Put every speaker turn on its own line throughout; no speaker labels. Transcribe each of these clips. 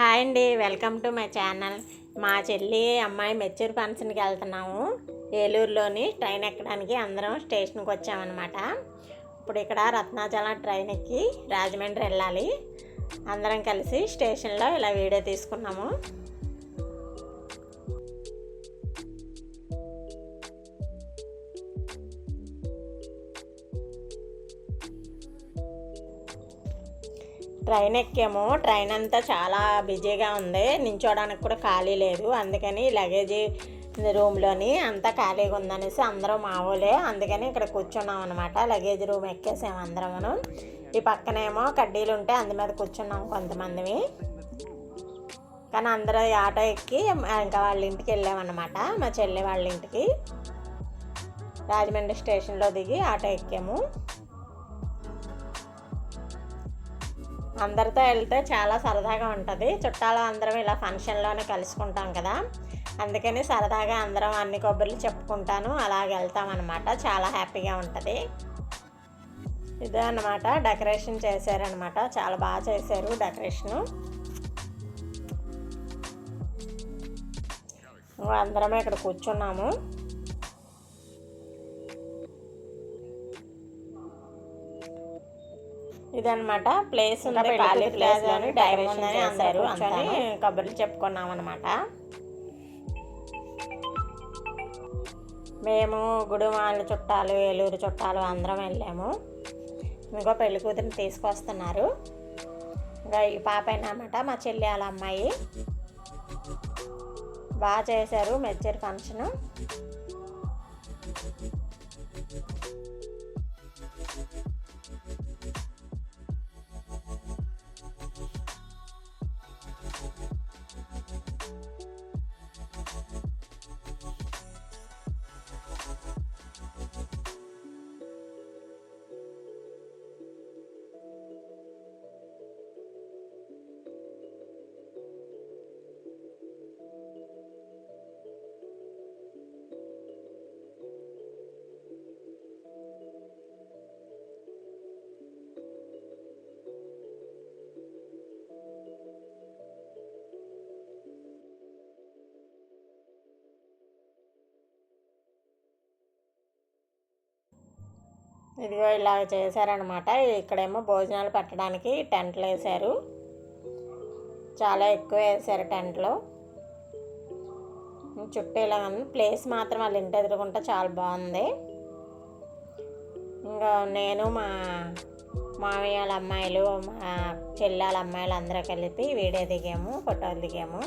Hi అండి welcome to my channel. మా చెల్లి అమ్మాయి మెచ్యూర్ ఫంక్షన్కి వెళ్తున్నాము. ఏలూరులోని ట్రైన్ ఎక్కడానికి అందరం స్టేషన్కి వచ్చామన్నమాట. ఇప్పుడు ఇక్కడ రత్నాచలం ట్రైన్ ఎక్కి రాజమండ్రి వెళ్ళాలి. అందరం కలిసి స్టేషన్లో ఇలా వీడియో తీసుకున్నాము. ట్రైన్ ఎక్కాము. ట్రైన్ అంతా చాలా బిజీగా ఉంది. నించోడానికి కూడా ఖాళీ లేదు. అందుకని లగేజీ రూమ్లోని అంతా ఖాళీగా ఉందనేసి అందరం మావోలే అందుకని ఇక్కడ కూర్చున్నాం అనమాట లగేజ్ రూమ్ ఎక్కేసాము అందరమును. ఈ పక్కనేమో కడ్డీలు ఉంటే అందు మీద కూర్చున్నాం కొంతమందివి. కానీ అందరూ ఆటో ఎక్కి ఇంకా వాళ్ళ ఇంటికి వెళ్ళామన్నమాట మా చెల్లి వాళ్ళ ఇంటికి. రాజమండ్రి స్టేషన్లో దిగి ఆటో ఎక్కాము. అందరితో వెళ్తే చాలా సరదాగా ఉంటుంది. చుట్టాలు అందరం ఇలా ఫంక్షన్లోనే కలుసుకుంటాం కదా. అందుకని సరదాగా అందరం అన్ని కొబ్బరిలు చెప్పుకుంటాను. అలాగ వెళ్తామన్నమాట. చాలా హ్యాపీగా ఉంటుంది. ఇదే అన్నమాట డెకరేషన్ చేశారనమాట చాలా బాగా చేశారు డెకరేషను. అందరం ఇక్కడ కూర్చున్నాము. ఇదనమాట ప్లేస్ ఉంది ఖాళీ ప్లేస్లోని డైరెక్షన్ అని అందరూ కూర్చొని. కబుర్లు చెప్పుకున్నాం అనమాట మేము గుడిమాల చుట్టాలు ఏలూరు చుట్టాలు అందరం వెళ్ళాము. ఇంకో పెళ్ళి కూతురిని తీసుకొస్తున్నారు. ఇంకా ఈ పాప అనమాట మా చెల్లి వాళ్ళ అమ్మాయి. బాగా చేశారు మెచ్చర్ ఫంక్షను. ఇదిగో ఇలా చేశారనమాట ఇక్కడేమో భోజనాలు పెట్టడానికి టెంట్లు వేశారు. చాలా ఎక్కువ వేశారు టెంట్లో. చుట్టూ ఇలా ఉంది. ప్లేస్ మాత్రం వాళ్ళ ఇంటి ఎదురుకుంటే చాలా బాగుంది. ఇంకా నేను మా మామయ్య వాళ్ళ అమ్మాయిలు మా చెల్లెల అమ్మాయిలు అందరూ కలిపి వీడియో దిగాము ఫోటోలు దిగాము.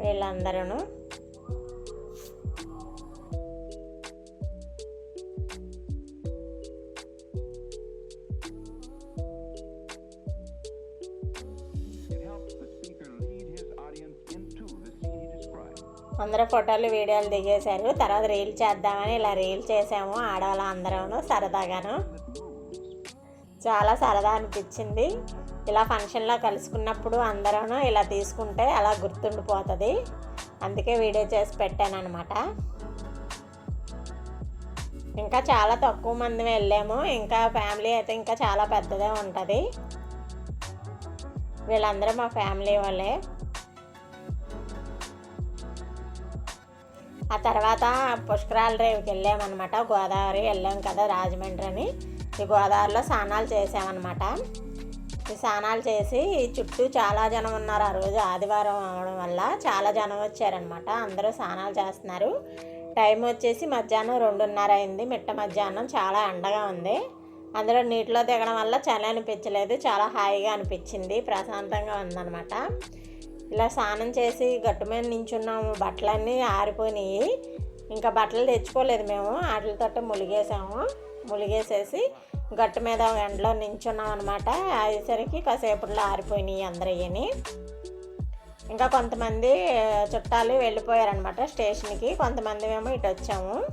వీళ్ళందరూ అందరూ ఫోటోలు వీడియోలు దిగేశారు. తర్వాత రీల్ చేద్దామని ఇలా రీల్ చేసాము ఆడవాళ్ళ అందరూ సరదాగాను. చాలా సరదా అనిపించింది. ఇలా ఫంక్షన్లో కలుసుకున్నప్పుడు అందరూ ఇలా తీసుకుంటే అలా గుర్తుండిపోతుంది. అందుకే వీడియో చేసి పెట్టాను అనమాట ఇంకా చాలా తక్కువ మంది వెళ్ళాము. ఇంకా ఫ్యామిలీ అయితే ఇంకా చాలా పెద్దదే ఉంటుంది. వీళ్ళందరూ మా ఫ్యామిలీ వాళ్ళే. ఆ తర్వాత పుష్కరాల రేవుకి వెళ్ళామన్నమాట. గోదావరి వెళ్ళాం కదా రాజమండ్రి అని ఈ గోదావరిలో స్నానాలు చేసామన్నమాట. ఈ స్నానాలు చేసి చుట్టూ చాలా జనం ఉన్నారు ఆ రోజు. ఆదివారం అవడం వల్ల చాలా జనం వచ్చారనమాట అందరూ స్నానాలు చేస్తున్నారు. టైం వచ్చేసి మధ్యాహ్నం రెండున్నర అయింది. మిట్ట మధ్యాహ్నం చాలా ఎండగా ఉంది. అందులో నీటిలో దిగడం వల్ల చలి అనిపించలేదు. చాలా హాయిగా అనిపించింది. ప్రశాంతంగా ఉందన్నమాట. ఇలా స్నానం చేసి గట్టు మీద నించున్నాము. బట్టలన్నీ ఆరిపోయినాయి. ఇంకా బట్టలు తెచ్చుకోలేదు మేము. వాటితో ములిగేసాము. ములిగేసేసి గట్టు మీద ఎండలో నించున్నాం అనమాట అయ్యేసరికి కాసేపట్లో ఆరిపోయినాయి అందరయ్యని. ఇంకా కొంతమంది చుట్టాలు వెళ్ళిపోయారనమాట స్టేషన్కి. కొంతమంది మేము ఇటు వచ్చాము.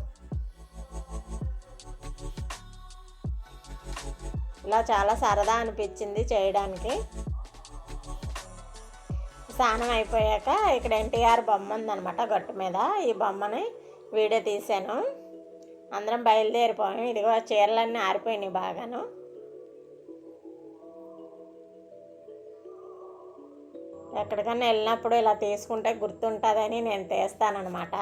ఇలా చాలా సరదా అనిపించింది చేయడానికి. స్నానం అయిపోయాక ఇక్కడ ఎన్టీఆర్ బొమ్మ ఉందనమాట గట్టు మీద. ఈ బొమ్మని వీడియో తీశాను. అందరం బయలుదేరిపోయాం. ఇదిగో చీరలన్నీ ఆరిపోయినాయి బాగాను. ఎక్కడికైనా వెళ్ళినప్పుడు ఇలా తీసుకుంటే గుర్తుంటుందని నేను తీస్తానమాట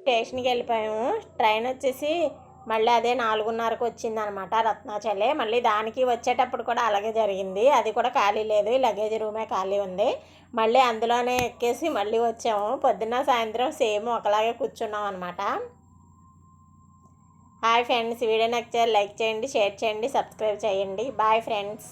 స్టేషన్కి వెళ్ళిపోయాము. ట్రైన్ వచ్చేసి మళ్ళీ అదే నాలుగున్నరకు వచ్చింది అనమాట రత్నాచలే. మళ్ళీ దానికి వచ్చేటప్పుడు కూడా అలాగే జరిగింది. అది కూడా ఖాళీ లేదు. ఈ లగేజ్ రూమే ఖాళీ ఉంది. మళ్ళీ అందులోనే ఎక్కేసి మళ్ళీ వచ్చాము. పొద్దున్న సాయంత్రం సేమ్ ఒకలాగే కూర్చున్నాం అనమాట. Hi friends. వీడియో నచ్చితే లైక్ చేయండి షేర్ చేయండి సబ్స్క్రైబ్ చేయండి. Bye friends.